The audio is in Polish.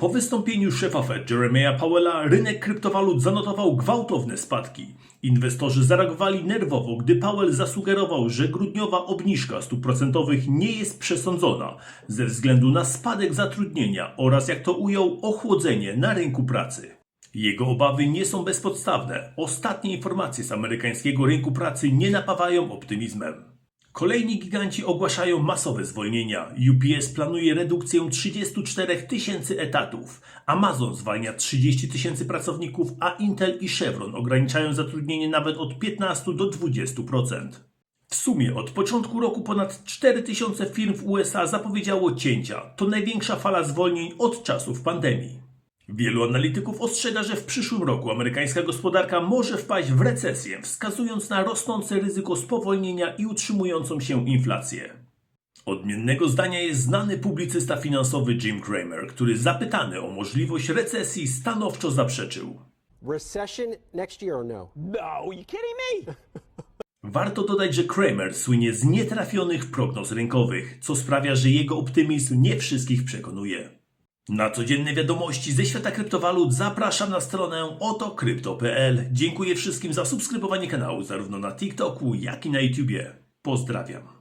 Po wystąpieniu szefa Fed Jeremiah Powella rynek kryptowalut zanotował gwałtowne spadki. Inwestorzy zareagowali nerwowo, gdy Powell zasugerował, że grudniowa obniżka stóp procentowych nie jest przesądzona ze względu na spadek zatrudnienia oraz, jak to ujął, ochłodzenie na rynku pracy. Jego obawy nie są bezpodstawne. Ostatnie informacje z amerykańskiego rynku pracy nie napawają optymizmem. Kolejni giganci ogłaszają masowe zwolnienia. UPS planuje redukcję 34 tysięcy etatów. Amazon zwalnia 30 tysięcy pracowników, a Intel i Chevron ograniczają zatrudnienie nawet od 15 do 20%. W sumie od początku roku ponad 4 tysiące firm w USA zapowiedziało cięcia. To największa fala zwolnień od czasów pandemii. Wielu analityków ostrzega, że w przyszłym roku amerykańska gospodarka może wpaść w recesję, wskazując na rosnące ryzyko spowolnienia i utrzymującą się inflację. Odmiennego zdania jest znany publicysta finansowy Jim Cramer, który zapytany o możliwość recesji stanowczo zaprzeczył. Recession next year or no? No, you kidding me? Warto dodać, że Kramer słynie z nietrafionych prognoz rynkowych, co sprawia, że jego optymizm nie wszystkich przekonuje. Na codzienne wiadomości ze świata kryptowalut zapraszam na stronę otokrypto.pl. Dziękuję wszystkim za subskrybowanie kanału zarówno na TikToku, jak i na YouTubie. Pozdrawiam.